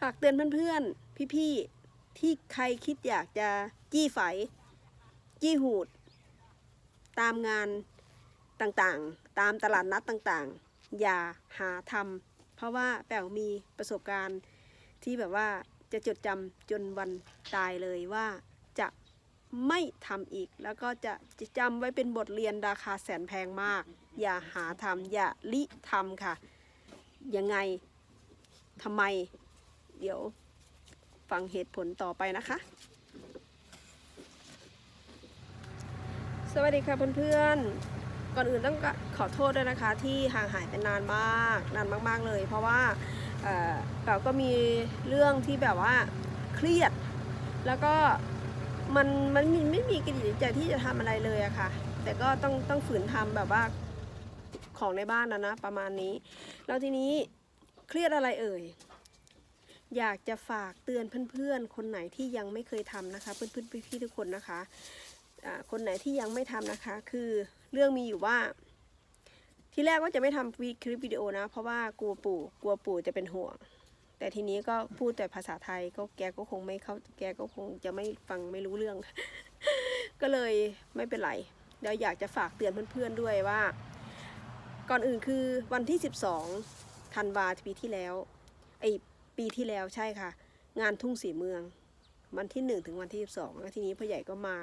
ฝากเตือนเพื่อนๆ พี่ๆ ที่ใครคิดอยากจะจี้ไฝ จี้หูด ตามงานต่างๆ ตามตลาดนัดต่างๆ อย่าหาทำเพราะว่าแป๋วมีประสบการณ์ที่แบบว่าจะจดจำจนวันตายเลยว่าจะไม่ทำอีก แล้วก็จะจะจำไว้เป็นบทเรียนราคาแสนแพงมาก อย่าหาทำอย่าลิทำค่ะ ยังไงทำไม เดี๋ยวฟังเหตุผลต่อไปนะคะ สวัสดีค่ะเพื่อนๆ ก่อนอื่นต้องขอโทษด้วยนะคะ ที่ห่างหายไปนานมากนานมาก ๆเลย เพราะว่าเราก็มีเรื่องที่แบบว่าเครียด แล้วก็มันมันไม่มีกิจใจที่จะทำอะไรเลยอะค่ะ แต่ก็ต้องต้องฝืนทำแบบว่าของในบ้านนะนะประมาณนี้ แล้วทีนี้เครียดอะไรเอ่ย อยากจะฝากเตือนเพื่อนๆ คนไหนที่ยังไม่เคยทำนะคะ เพื่อนๆพี่ๆทุกคนนะคะคนไหนที่ยังไม่ทำนะคะ คือเรื่องมีอยู่ว่า ที่แรกว่าจะไม่ทำวีคลิปวิดีโอนะ เพราะว่ากลัวปู่กลัวปู่จะเป็นห่วง แต่ทีนี้ก็พูดแต่ภาษาไทยก็แกก็คงไม่เข้าแกก็คงจะไม่ฟังไม่รู้เรื่อง ก็เลยไม่เป็นไรเดี๋ยวอยากจะฝากเตือนเพื่อนๆด้วยว่า ก่อนอื่นคือวันที่ 12ธันวาปีที่แล้วไอ ปีที่แล้วใช่ค่ะ งานทุ่งสีเมือง วันที่1ถึงวันที่12แล้วทีนี้พ่อใหญ่ก็มา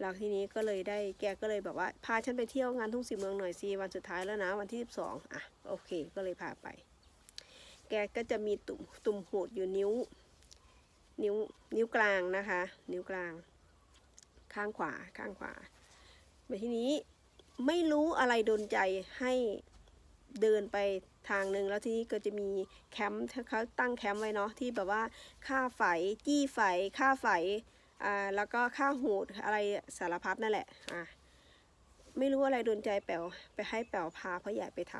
แล้วทีนี้ก็เลยได้แกก็เลยแบบว่าพาฉันไปเที่ยวงานทุ่งสีเมืองหน่อยสิวันสุดท้ายแล้วนะวันที่12อะโอเคก็เลยพาไป แกก็จะมีตุ่มตุ่มหูดอยู่นิ้ว นิ้วนิ้วกลางนะคะ นิ้วกลาง ข้างขวาข้างขวาไปทีนี้ไม่รู้อะไรโดนใจให้ เดินไปทางหนึ่งแล้วทีนี้ก็จะมีแคมป์เขาตั้งแคมป์ไว้เนาะที่แบบว่าค่าไฟจี้ไฟค่าไฟอ่าแล้วก็ค่าหูดอะไรสารพัดนั่นแหละอะไม่รู้อะไรโดนใจแป๋วไปให้แป๋วพาพ่อใหญ่ไปท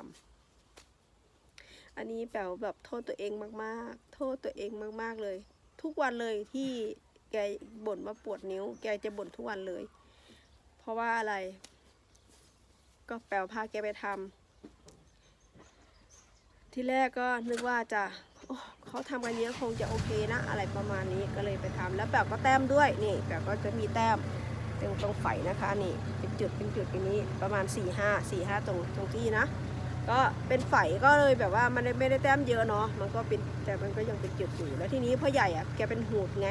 ำอันนี้แป๋วแบบโทษตัวเองมากๆ โทษตัวเองมากๆเลย ทุกวันเลยที่แกบ่นว่าปวดนิ้ว แกจะบ่นทุกวันเลย เพราะว่าอะไร ก็แปลวพาแกไปทำ ที่แรกก็นึกว่าจะเขาทำกันเยอะคงจะโอเคนะ อะไรประมาณนี้ก็เลยไปทำแล้วแปลวก็แต้มด้วยนี่แปลวก็จะมีแต้มตรงตรงไฝนะคะนี่เป็นจุดเป็นจุดอย่างนี้ประมาณ4ี่ห้าสี่ห้าตรงตรงที่นะ ก็เป็นไฝก็เลยแบบว่ามันไม่ได้แต้มเยอะเนาะมันก็เป็นแต่มันก็ยังเป็นจุดอยู่แล้วทีนี้พ่อใหญ่อะแกเป็นหูดไง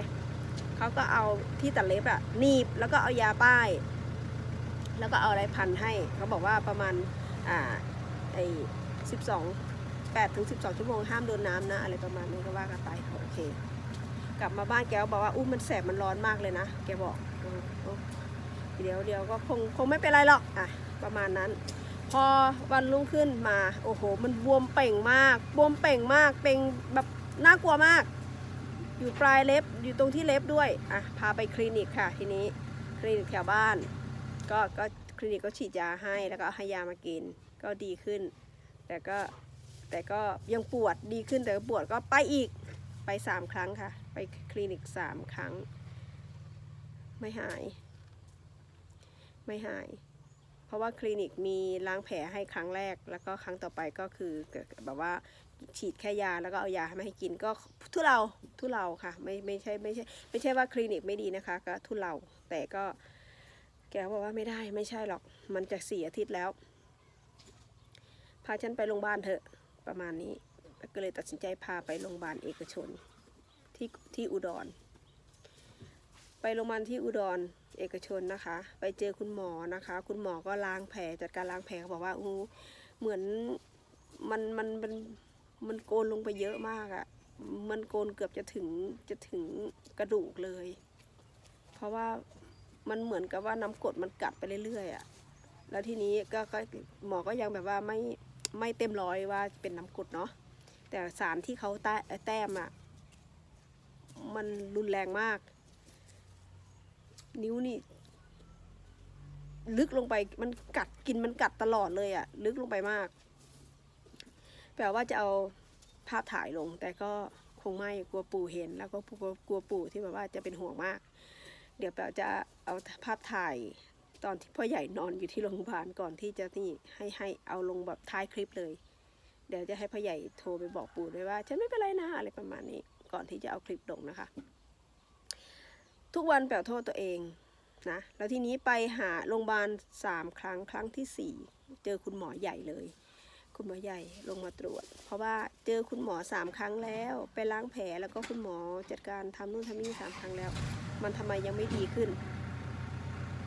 เขาก็เอาที่ตัดเล็บอะหนีบแล้วก็เอายาป้าย แล้วก็เอาอะไรพันให้เขาบอกว่าประมาณอ่าไอ้สิบสอง แปดถึงสิบสองชั่วโมงห้ามโดนน้ำนะอะไรประมาณนี้ก็ว่ากันไปโอเค กลับมาบ้านแกบอกว่าอู้มันแสบมันร้อนมากเลยนะแกบอกออเอเดี๋ยวเดี๋ยวก็คงคงไม่เป็นไรหรอกอะประมาณนั้น พอวันรุ่งขึ้นมาโอ้โห มันบวมเป่งมาก บวมเป่งมากเป่งแบบน่ากลัวมาก อยู่ปลายเล็บอยู่ตรงที่เล็บด้วยอะพาไปคลินิกค่ะทีนี้คลินิกแถวบ้าน ก็ก็คลินิกก็ฉีดยาให้แล้วก็ให้ยามากินก็ดีขึ้น แต่ก็ แต่ก็ยังปวดดีขึ้นแต่ก็ปวดก็ไปอีกไปสามครั้งค่ะ ไปคลินิกสามครั้ง ไม่หาย ไม่หาย เพราะว่าคลินิกมีล้างแผลให้ครั้งแรก แล้วก็ครั้งต่อไปก็คือแบบว่าฉีดแค่ยาแล้วก็เอายามาให้กินก็ทุเลาทุเลาค่ะ ไม่ไม่ใช่ไม่ใช่ไม่ใช่ว่าคลินิกไม่ดีนะคะ ก็ทุเลาแต่ก็แกบอกว่าไม่ได้ไม่ใช่หรอก มันจะสี่อาทิตย์แล้ว พาฉันไปโรงพยาบาลเถอะ ประมาณนี้ก็เลยตัดสินใจพาไปโรงพยาบาลเอกชนที่ที่อุดร ไปโรงพยาบาลที่อุดรเอกชนนะคะ ไปเจอคุณหมอนะคะ คุณหมอก็ล้างแผลจัดการล้างแผลเขาบอกว่าอู้เหมือนมันมันมันมันโกนลงไปเยอะมากอะ่ะมันโกนเกือบจะถึงจะถึงกระดูกเลย เพราะว่ามันเหมือนกับว่าน้ำกรดมันกัดไปเรื่อยๆอะ่ะแล้วทีนี้ก็ก็หมอก็ยังแบบว่าไม่ ไม่เต็มร้อยว่าเป็นน้ำกรดเนาะแต่สารที่เขาแต้แต้มอะ่ะมันรุนแรงมาก นิ้วนี่ ลึกลงไปมันกัดกินมันกัดตลอดเลยอะ่ะ ลึกลงไปมาก แปลว่าจะเอาภาพถ่ายลง แต่ก็คงไม่กลัวปู่เห็น แล้วก็กลัวกลัวปู่ที่แบบว่าจะเป็นห่วงมาก เดี๋ยวแปลจะเอาภาพถ่าย ตอนที่พ่อใหญ่นอนอยู่ที่โรงพยาบาลก่อนที่จะนี่ให้ให้เอาลงแบบท้ายคลิปเลย เดี๋ยวจะให้พ่อใหญ่โทรไปบอกปู่ด้วยว่า ฉันไม่เป็นไรนะอะไรประมาณนี้ ก่อนที่จะเอาคลิปลงนะคะ ทุกวันแปลโทษตัวเองนะแล้วทีนี้ไปหาโรงพยาบาลสามครั้งครั้งที่สี่เจอคุณหมอใหญ่เลย คุณหมอใหญ่ลงมาตรวจ เพราะว่าเจอคุณหมอสามครั้งแล้ว ไปล้างแผลแล้วก็คุณหมอจัดการทำนู่นทำนี่สามครั้งแล้ว มันทำไมยังไม่ดีขึ้น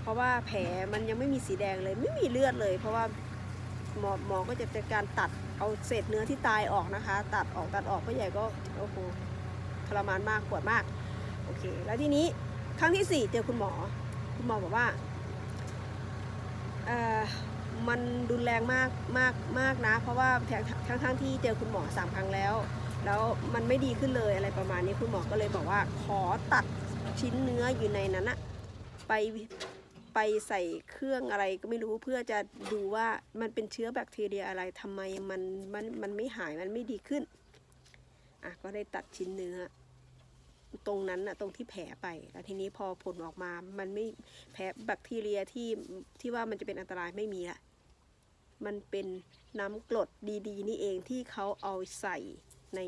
เพราะว่าแผลมันยังไม่มีสีแดงเลยไม่มีเลือดเลย เพราะว่าหมอหมอก็จะจัดการตัดเอาเศษเนื้อที่ตายออกนะคะ ตัดออกตัดออกพ่อใหญ่ก็โอ้โหทรมานมากปวดมากโอเค แล้วทีนี้ครั้งที่สี่เจอคุณหมอ คุณหมอบอกว่าเอ่อมันรุนแรงมากมากมากนะ เพราะว่าทั้งทั้งๆที่เจอคุณหมอสามครั้งแล้ว แล้วมันไม่ดีขึ้นเลยอะไรประมาณนี้คุณหมอก็เลยบอกว่าขอตัดชิ้นเนื้ออยู่ในนั้นอะไป ไปใส่เครื่องอะไรก็ไม่รู้เพื่อจะดูว่ามันเป็นเชื้อแบคทีเรียอะไรทำไมมันมันมันไม่หายมันไม่ดีขึ้นอะก็ได้ตัดชิ้นเนื้อ ตรงนั้นอะตรงที่แผลไป แล้วทีนี้พอผลออกมา มันไม่แผลแบคทีเรียที่ที่ว่ามันจะเป็นอันตรายไม่มีละมันเป็นน้ำกรดดีๆ นี่เองที่เขาเอาใส่ใน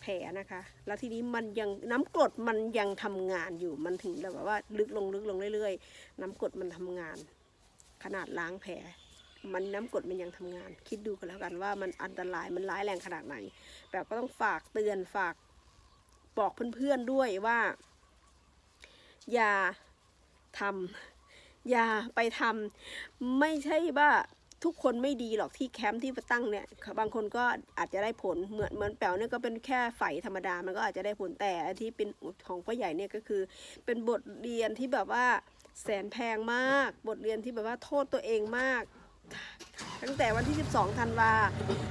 แผลนะคะ แล้วทีนี้มันยังน้ำกรดมันยังทำงานอยู่มันถึงแบบว่าลึกลงลึกลงเรื่อยๆ น้ำกรดมันทำงาน ขนาดล้างแผลมันน้ำกรดมันยังทำงาน คิดดูกันแล้วกันว่ามันอันตรายมันร้ายแรงขนาดไหน แบบก็ต้องฝากเตือนฝากบอกเพื่อนๆด้วยว่า อย่าทำอย่าไปทำไม่ใช่ว่า ทุกคนไม่ดีหรอกที่แคมป์ที่ตั้งเนี่ยบางคนก็อาจจะได้ผลเหมือนเหมือนแป๋วเนี่ยก็เป็นแค่ไฝธรรมดามันก็อาจจะได้ผลแต่ที่เป็นของพ่อใหญ่เนี่ยก็คือ เป็นบทเรียนที่แบบว่าแสนแพงมาก บทเรียนที่แบบว่าโทษตัวเองมาก ตั้งแต่วันที่ 12ธันวา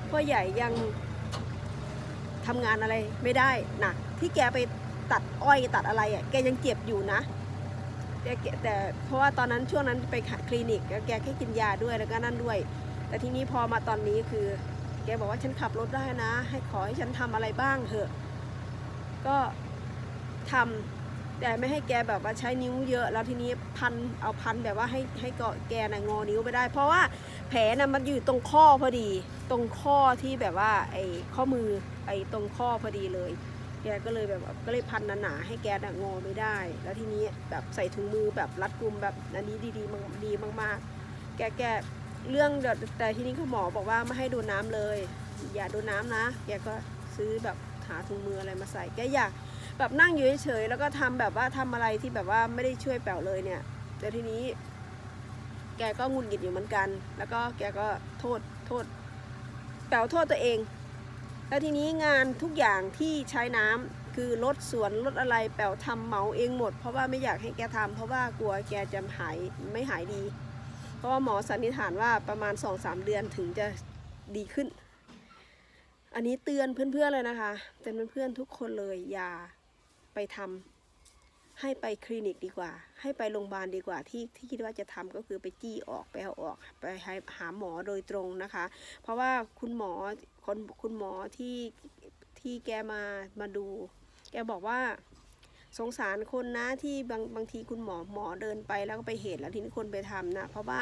พ่อใหญ่ยังทำงานอะไรไม่ได้หนักที่แกไปตัดอ้อยตัดอะไรอะแกยังเจ็บอยู่นะ แต่แกแต่เพราะว่าตอนนั้นช่วงนั้นไปคลินิกแล้วแกแค่กินยาด้วยแล้วก็นั่นด้วย แต่ทีนี้พอมาตอนนี้คือ แกบอกว่าฉันขับรถได้นะ ให้ขอให้ฉันทำอะไรบ้างเถอะ ก็ทำแต่ไม่ให้แกแบบว่าใช้นิ้วเยอะ แล้วทีนี้พันเอาพันแบบว่าให้ให้เกาะแกน่ะงอนิ้วไปได้ เพราะว่าแผลน่ะมันอยู่ตรงข้อพอดี ตรงข้อที่แบบว่าไอ้ข้อมือไอ้ตรงข้อพอดีเลย แกก็เลยแบบก็เลยพันหนาๆให้แกน่ะงอไม่ได้ แล้วทีนี้แบบใส่ถุงมือแบบรัดกุมแบบอันนี้ดีๆมดีมากๆ แกแกเรื่องแต่ทีนี้คุณหมอบอกว่าไม่ให้โดนน้ำเลย อย่าโดนน้ำนะ แกก็ซื้อแบบหาถุงมืออะไรมาใส่แกอยากแบบนั่งอยู่เฉยๆแล้วก็ทำแบบว่าทำอะไรที่แบบว่าไม่ได้ช่วยแป๋วเลยเนี่ยแต่ทีนี้ แกก็งุนหงิดอยู่เหมือนกัน แล้วก็แกก็โทษโทษแป๋วโทษตัวเอง แล้วทีนี้งานทุกอย่างที่ใช้น้ำคือรถสวนรถอะไรแป๋วทำเหมาเองหมด เพราะว่าไม่อยากให้แกทำเพราะว่ากลัวแกจะหายไม่หายดี เพราะว่าหมอสันนิษฐานว่าประมาณ 2-3 เดือนถึงจะดีขึ้น อันนี้เตือนเพื่อนๆเลยนะคะเตือนเพื่อนๆทุกคนเลยอย่าไปทำ ให้ไปคลินิกดีกว่า ให้ไปโรงพยาบาลดีกว่าที่ที่คิดว่าจะทำก็คือไปจี้ออกไปเอาออกไปหหาหมอโดยตรงนะคะ เพราะว่าคุณหมอคนคุณหมอที่ที่แกมามาดู แกบอกว่าสงสารคนนะที่บางบางทีคุณหมอหมอเดินไปแล้วก็ไปเห็นแล้วทีนี้คนไปทำนะ เพราะว่า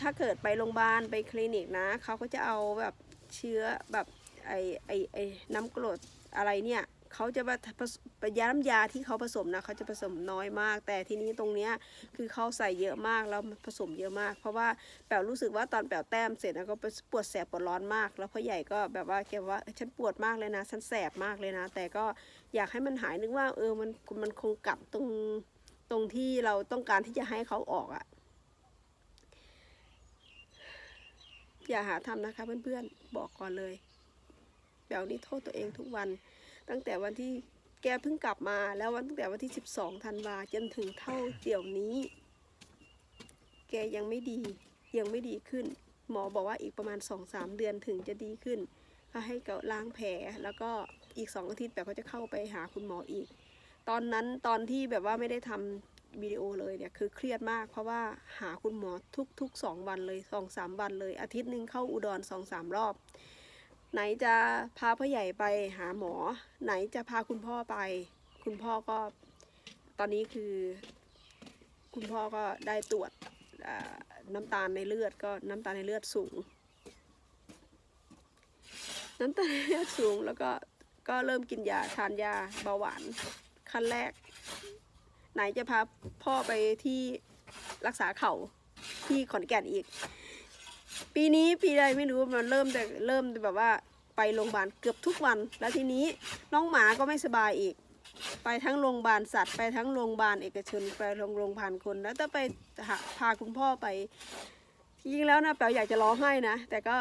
ถ้าเกิดไปโรงพยาบาลไปคลินิกนะเขาก็จะเอาแบบเชื้อแบบไอไอไอน้ำกรดอะไรเนี่ย เขาจะมายาน้ำยาที่เขาผสมนะเขาจะผสมน้อยมาก แต่ทีนี้ตรงเนี้ยคือเขาใส่เยอะมากแล้วผสมเยอะมาก เพราะว่าแป๋วรู้สึกว่าตอนแป๋วแต้มเสร็จแล้วก็ปวดแสบปวดร้อนมาก แล้วพ่อใหญ่ก็แบบว่าแกว่าฉันปวดมากเลยนะฉันแสบมากเลยนะ แต่ก็อยากให้มันหายนึกว่าเออมันมันคงกัดตรงตรงที่เราต้องการที่จะให้เขาออกอะ่ะอย่าหาทำนะคะเพื่อนๆ บอกก่อนเลยแป๋วนี่โทษตัวเองทุกวัน ตั้งแต่วันที่แกเพิ่งกลับมาแล้ววันตั้งแต่วันที่ 12ธันวาจนถึงเท่าเดี๋ยวนี้ แกยังไม่ดียังไม่ดีขึ้น หมอบอกว่าอีกประมาณ 2-3 เดือนถึงจะดีขึ้นก็ให้เกาล้างแผลแล้วก็อีก 2 อาทิตย์แบบเขาจะเข้าไปหาคุณหมออีก ตอนนั้นตอนที่แบบว่าไม่ได้ทำวิดีโอเลยเนี่ยคือเครียดมากเพราะว่าหาคุณหมอทุกๆ 2 วันเลย2-3วันเลยอาทิตย์หนึ่งเข้าอุดร2-3รอบ ไหนจะพาพ่อใหญ่ไปหาหมอ ไหนจะพาคุณพ่อไป คุณพ่อก็ตอนนี้คือ คุณพ่อก็ได้ตรวจน้ำตาลในเลือดก็น้ำตาลในเลือดสูง น้ำตาลในเลือดสูงแล้วก็ก็เริ่มกินยาทานยาเบาหวานขั้นแรก ไหนจะพาพ่อไปที่รักษาเข่าที่ขอนแก่นอีก ปีนี้ปีใดไม่รู้มันเริ่มแต่เริ่มแบบว่าไปโรงพยาบาลเกือบทุกวัน แล้วทีนี้น้องหมาก็ไม่สบายอีก ไปทั้งโรงพยาบาลสัตว์ไปทั้งโรงพยาบาลเอกชนไปโรงโรงพยาบาลคน แล้วถ้าไปหาพาคุณพ่อไปจริงแล้วนะแปลอยากจะร้องไห้นะ แต่ก็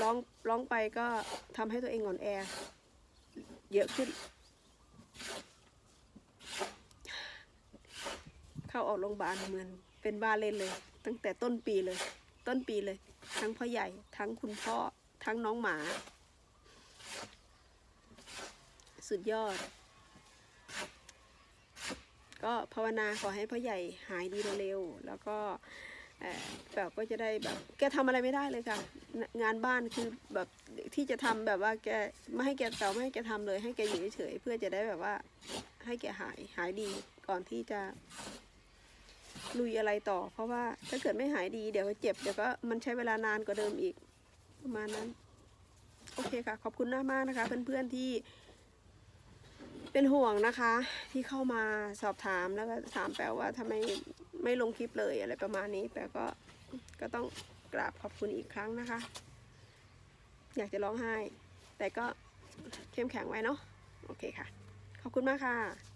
ร้องร้องไปก็ทำให้ตัวเองอ่อนแอ เยอะขึ้น เข้าออกโรงพยาบาลเหมือน เป็นบ้าเล่นเลย ตั้งแต่ต้นปีเลย ต้นปีเลย ทั้งพ่อใหญ่ ทั้งคุณพ่อ ทั้งน้องหมา สุดยอด ก็ภาวนาขอให้พ่อใหญ่หายดีเร็วๆแล้วก็เอ่อแบบก็จะได้แบบแกทำอะไรไม่ได้เลยค่ะ งานบ้านคือแบบที่จะทำแบบว่าแกไม่ให้แกเต่าไม่ให้แกทำเลย ให้แกอยู่เฉยๆเพื่อจะได้แบบว่าให้แกหายหายดีก่อนที่จะ ลุยอะไรต่อ เพราะว่าถ้าเกิดไม่หายดีเดี๋ยวก็เจ็บเดี๋ยวก็มันใช้เวลานานกว่าเดิมอีกประมาณนั้น โอเคค่ะ ขอบคุณมากๆนะคะ เพื่อนๆที่เป็นห่วงนะคะ ที่เข้ามาสอบถามแล้วก็ถามแปลว่าทำไมไม่ลงคลิปเลยอะไรประมาณนี้ แปลก็ก็ต้องกราบขอบคุณอีกครั้งนะคะ อยากจะร้องไห้ แต่ก็เข้มแข็งไว้เนาะโอเคค่ะ ขอบคุณมากค่ะ